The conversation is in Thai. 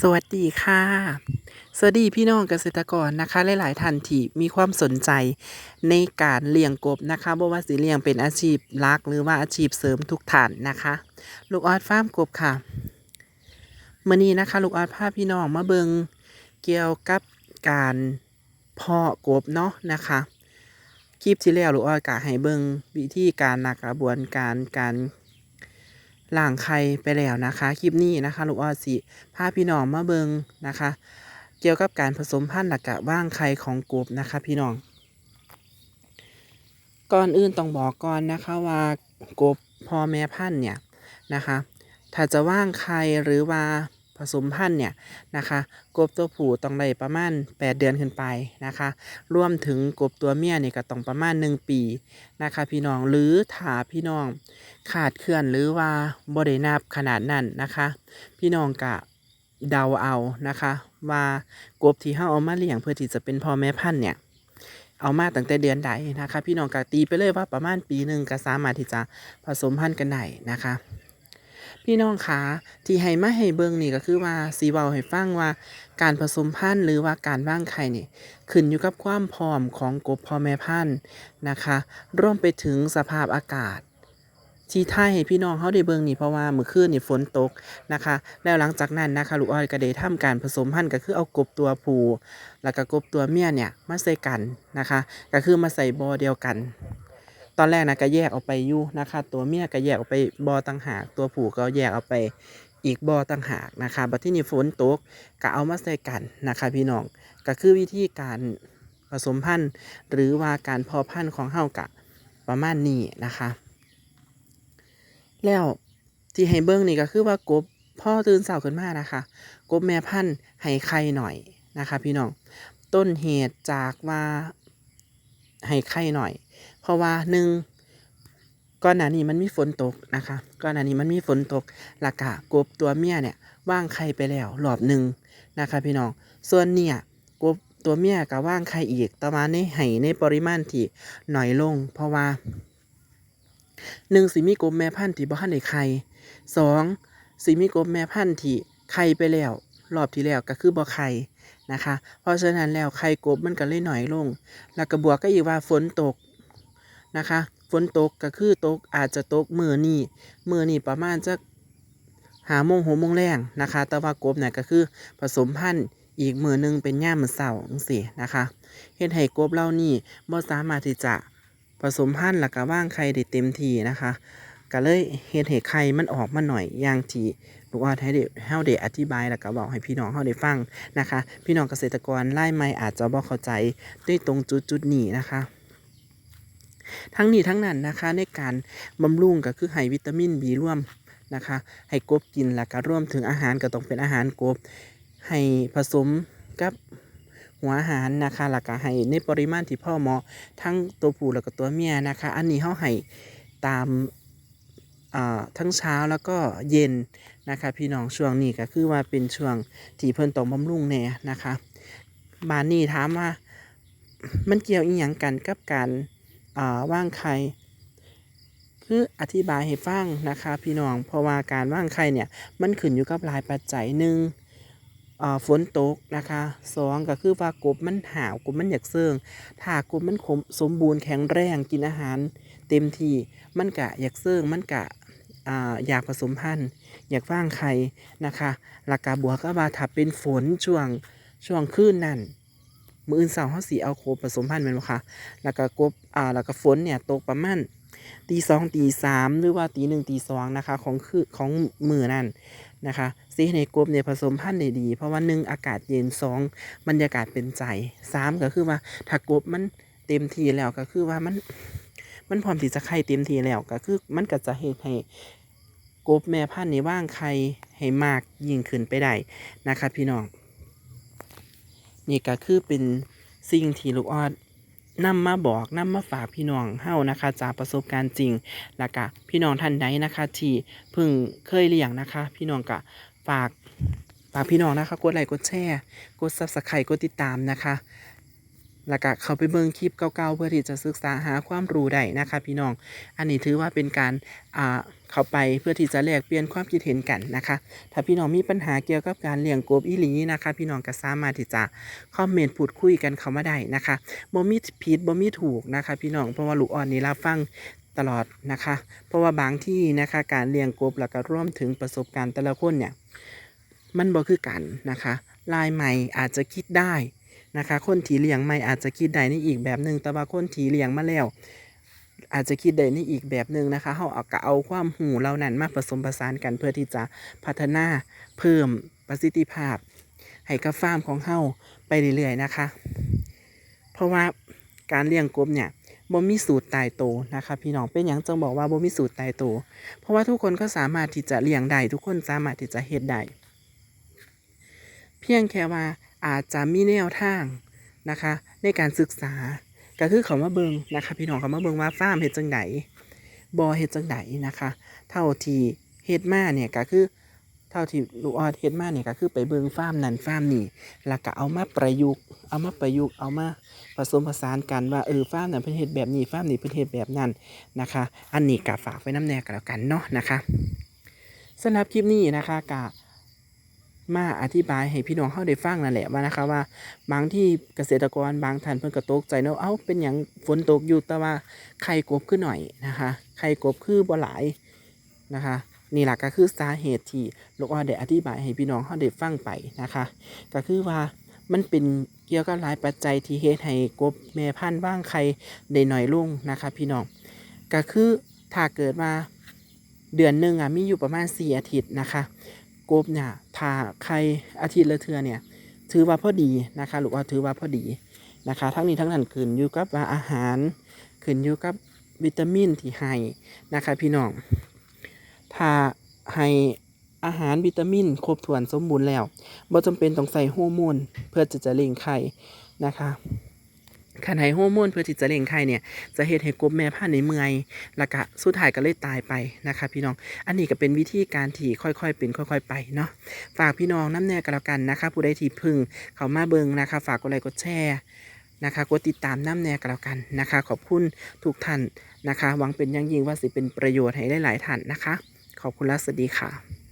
สวัสดีค่ะ สวัสดีพี่น้องเกษตรกรนะคะ หลาย ๆ ท่านที่มีความสนใจในการเลี้ยงกบนะคะบ่ว่าสิเลี้ยงเป็นอาชีพหลักหรือว่าอาชีพเสริมทุกท่านนะคะ ลูกออดฟาร์มกบค่ะมื้อนี้นะคะ ลูกออดพาพี่น้องมาเบิงเกี่ยวกับการเพาะกบเนาะนะคะคลิปที่แล้วลูกออดก็ให้เบิงวิธีการนักกระบวนการการ หล่างไข่ไปแล้วนะคะ คลิปนี้นะคะลูกออสิพาพี่น้องมาเบิงนะคะ เกี่ยวกับการผสมพันธุ์หลักกะว่างไข่ของกบนะคะ พี่น้อง ก่อนอื่นต้องบอกก่อนนะคะว่ากบพ่อแม่พันธุ์เนี่ยนะคะ ถ้าจะว่างไข่หรือว่า ผสมพันธุ์เนี่ยนะคะกบตัวผู้ต้องได้ประมาณ 8 เดือนขึ้นไปนะคะรวมถึงกบตัวเมียเนี่ยก็ต้องประมาณ 1 ปีนะคะ พี่น้องหรือถ้าพี่น้องขาดเคลื่อนหรือว่าบ่ได้นับขนาดนั้นนะคะ พี่น้องกะเดาเอานะคะว่ากบที่เฮาเอามาเลี้ยงเพื่อที่จะเป็นพ่อแม่พันธุ์เนี่ยเอามาตั้งแต่เดือนใดนะคะ พี่น้องกะตีไปเลยว่าประมาณปีหนึ่งก็สามารถที่จะผสมพันธุ์กันได้นะคะ พี่น้องคะที่ให้มาให้เบิ่งนี่ก็คือว่าสีเว้าให้ฟังว่า การผสมพันธุ์หรือว่าการว่างไข่นี่ขึ้นอยู่กับความพร้อมของกบพ่อแม่พันธุ์นะคะรวมไปถึงสภาพอากาศที่ไทยให้พี่น้องเขาได้เบิ่งนี่เพราะว่าเมื่อคืนนี่ฝนตกนะคะ แล้วหลังจากนั้นนะคะลูกอ้อยก็ได้ทำการผสมพันธุ์ก็คือเอากบตัวผู้แล้วก็กบตัวเมียเนี่ยมาใส่กันนะคะ ก็คือมาใส่บ่อเดียวกัน ตอนแรกนะก็แยกออกไปอยู่นะคะตัวเมียก็แยกออกไปบ่อต่างหาก ตัวผู้ก็แยกออกไปอีกบ่อต่างหากนะคะบัดที่นี่ฝนตกก็เอามาใส่กันนะคะพี่น้องก็คือวิธีการผสมพันธุ์ หรือว่าการเพาะพันธุ์ของเฮากะประมาณนี้นะคะ แล้วที่ให้เบิ่งนี่ก็คือว่ากบพ่อตื่นเช้าขึ้นมานะคะ กบแม่พันธุ์ให้ไข่หน่อยนะคะ พี่น้องต้นเหตุจากว่า ให้ไข่หน่อย เพราะว่าหนึ่งก่อนหน้านี้มันมีฝนตกนะคะก่อนหน้านี้มันมีฝนตกและกะกบตัวเมียเนี่ยว่างไข่ไปแล้วรอบหนึ่งนะคะพี่น้อง ส่วนเนี่ยกบตัวเมียก็ว่างไข่อีกต่ว่าในให้ในปริมาณที่น้อยลง เพราะว่าหนึ่งสิมีกบแม่พันธุ์ที่บ่ทันได้ไข่สองสิมีกบแม่พันธุ์ที่ไข่ไปแล้ว รอบที่แล้วก็คือบ่ไข่ นะคะ เพราะฉะนั้นแล้วไข่กบมันก็เลยน้อยลง แล้วก็บวกก็อีกว่าฝนตกนะคะ ฝนตกก็คือตกอาจจะตกมือนี่มือนี่ประมาณจะหาโมงหกโมงแรงนะคะ แต่ว่ากบเนี่ยก็คือผสมพันธุ์อีกมือนึงเป็นย่ามมือเสาร์จังซี่นะคะเฮ็ดให้กบเล่านี้บ่สามารถที่จะผสมพันธุ์แล้วก็ว่างไข่ได้เต็มทีนะคะก็เลยเฮ็ดให้ไข่มันออกมาหน่อยอย่างที่ ลูกออดให้ได้เฮาได้อธิบายแล้วก็บอกให้พี่น้องเฮาได้ฟังนะคะ พี่น้องเกษตรกรรายใหม่อาจจะบ่เข้าใจด้วยตรงจุดจุดนี้นะคะทั้งนี้ทั้งนั้นนะคะในการบำรุงก็คือให้วิตามินบีร่วมนะคะ ให้กบกินแล้วก็ร่วมถึงอาหารก็ต้องเป็นอาหารกบ ให้ผสมกับหัวอาหารนะคะแล้วก็ให้ในปริมาณที่พ่อเหมาะทั้งตัวผู้แล้วก็ตัวเมียนะคะ อันนี้เฮาให้ตาม ทั้งเช้าแล้วก็เย็นนะคะพี่น้องช่วงนี้ก็คือว่าเป็นช่วงที่เพิ่นต้องบำรุงแน่นะคะบานนี้ถามว่ามันเกี่ยวอีหยังกันกับการว่างไข่คืออธิบายให้ฟังนะคะพี่น้องเพราะว่าการว่างไข่เนี่ยมันขึ้นอยู่กับหลายปัจจัยหนึ่งฝนตกนะคะสองก็คือว่ากบมันหาวกบมันอยากเซิงถ้ากบมันคมสมบูรณ์แข็งแรงกินอาหาร เต็มที่มันกะอยากเซิงมันกะ อยากผสมพันธุ์อยากว่างไข่นะคะหลักกาบัวกก็ว่าถ้าเป็นฝนช่วงช่วงคืนนั่นมืออื่นเสาร์เฮาสิเอาโคผสมพันธุ์แม่นบ่คะแล้วก็กบอ่าแล้วก็ฝนเนี่ยตกประมาณตีสองตีสามหรือว่าตีหนึ่งตีสองนะคะของคือของมือนั่นนะคะสีในกบเนี่ยผสมพันธุ์ได้ดี เพราะว่าหนึ่งอากาศเย็นสองบรรยากาศเป็นใจสามก็คือว่าถ้ากบมันเต็มทีแล้วก็คือว่ามัน มันพร้อมที่จะไข่เต็มทีแล้วก็คือมันก็จะเฮ็ดให้กบแม่พันธุ์นี่ว่างไข่ให้มากยิ่งขึ้นไปได้นะคะพี่น้องนี่ก็คือเป็นสิ่งที่ลูกออดนำมาบอกนำมาฝากพี่น้องเฮานะคะจากประสบการณ์จริงแล้วก็พี่น้องท่านใดนะคะที่เพิ่งเคยเลี้ยงนะคะ พี่น้องก็ฝากฝากพี่น้องนะคะ กดไลค์กดแชร์ กดซับสไครต์กดติดตามนะคะ แล้วก็เข้าไปเบิ่งคลิปเก่าๆเพื่อที่จะศึกษาหาความรู้ได้นะคะพี่น้อง อันนี้ถือว่าเป็นการอ่าเข้าไปเพื่อที่จะแลกเปลี่ยนความคิดเห็นกันนะคะ ถ้าพี่น้องมีปัญหาเกี่ยวกับการเลี้ยงกบอีหลีนะคะ พี่น้องก็สามารถที่จะคอมเมนต์พูดคุยกันเข้ามาได้นะคะบ่มีผิดบ่มีถูกนะคะ พี่น้องเพราะว่าลูกอ่อนนี่รับฟังตลอดนะคะ เพราะว่าบางที่นะคะการเลี้ยงกบแล้วก็รวมถึงประสบการณ์แต่ละคนเนี่ยมันบ่คือกันนะคะลายใหม่อาจจะคิดได้ นะคะ คนที่เลี้ยงใหม่อาจจะคิดได้ในอีกแบบหนึ่งแต่ว่าคนที่เลี้ยงมาแล้ว อาจจะคิดได้ในอีกแบบหนึ่งนะคะเขาเอาก็เอาความหูเหล่านั้นมาผสมผสานกันเพื่อที่จะพัฒนาเพิ่มประสิทธิภาพ ให้กับฟาร์มของเฮาไปเรื่อยๆนะคะ เพราะว่าการเลี้ยงกบเนี่ยบ่มีสูตรตายตัวนะคะพี่น้องเป็นอย่างจังบอกว่าบ่มีสูตรตายตัวเพราะว่าทุกคนก็สามารถที่จะเลี้ยงได้ทุกคนสามารถที่จะเฮ็ดได้เพียงแค่ว่า อาจจะมีแนวทางนะคะ ในการศึกษาก็คือเขามาเบิงนะคะ พี่น้องเขามาเบิงว่าฟาร์มเฮ็ดจังไดบอเฮ็ดจังไดนะคะ เท่าที่เฮ็ดมาเนี่ยก็คือเท่าที่ลูกออดเฮ็ดมาเนี่ยก็คือไปเบิงฟาร์มนั้นฟาร์มนี้แล้วก็เอามาประยุกต์เอามาประยุกต์เอามาผสมผสานกันว่าเออฟาร์มนั้นเพิ่นเฮ็ดแบบนี้ฟาร์มนี้เพิ่นเฮ็ดแบบนั้นนะคะ อันนี้ก็ฝากไว้น้ำแน่กันแล้วกันเนาะนะคะสำหรับคลิปนี้นะคะก็ มาอธิบายให้พี่น้องเฮาได้ฟังนั่นแหละว่านะคะว่า บางที่เกษตรกรบางท่านเพิ่นก็ตกใจเนาะเอ้าเป็นหยังฝนตกอยู่แต่ว่าไข่กบขึ้นหน่อยนะคะไข่กบคือบ่หลายนะคะนี่แหละก็คือสาเหตุที่ลูกอ้อได้อธิบายให้พี่น้องเขาได้ฟังไปนะคะ ก็คือว่ามันเป็นเกี่ยวกับหลายปัจจัยที่เฮ็ดให้กบแม่พันธุ์ว่างไข่ได้หน้อยลงนะคะพี่น้องก็คือถ้าเกิดว่าเดือนหนึ่งอะมีอยู่ประมาณ4อาทิตย์นะคะ กบเนี่ยถ้าไข่อาทิตย์ละเทื่อเนี่ย ถือว่าพอดีนะคะหรือว่าถือว่าพอดีนะคะ ทั้งนี้ทั้งนั้นขึ้นอยู่กับว่าอาหารขึ้นอยู่กับวิตามินที่ให้นะคะพี่น้อง ถ้าให้อาหารวิตามิน ครบถ้วนสมบูรณ์แล้วบ่จำเป็นต้องใส่ฮอร์โมนเพื่อจะจะเลี้ยงไข่นะคะ คันให้ฮอร์โมนเพื่อที่จะเลี้ยงไข่เนี่ยจะเฮ็ดให้กบแม่พันในเมื่อยแล้วก็สุดท้ายก็เลยตายไปนะคะพี่น้อง อันนี้ก็เป็นวิธีการที่ค่อยๆเป็นค่อย ๆ ไปเนาะฝากพี่น้องน้ำแน่กันแล้วกันนะคะผู้ใดที่พึ่งเขามาเบิงนะคะ ฝากกดไลค์กดแชร์นะคะกดติดตามน้ำแน่กันแล้วกันนะคะ ขอบคุณทุกท่านนะคะหวังเป็นอย่างยิ่งว่าสิเป็นประโยชน์ให้หลายๆท่านนะคะ ขอบคุณและสวัสดีค่ะ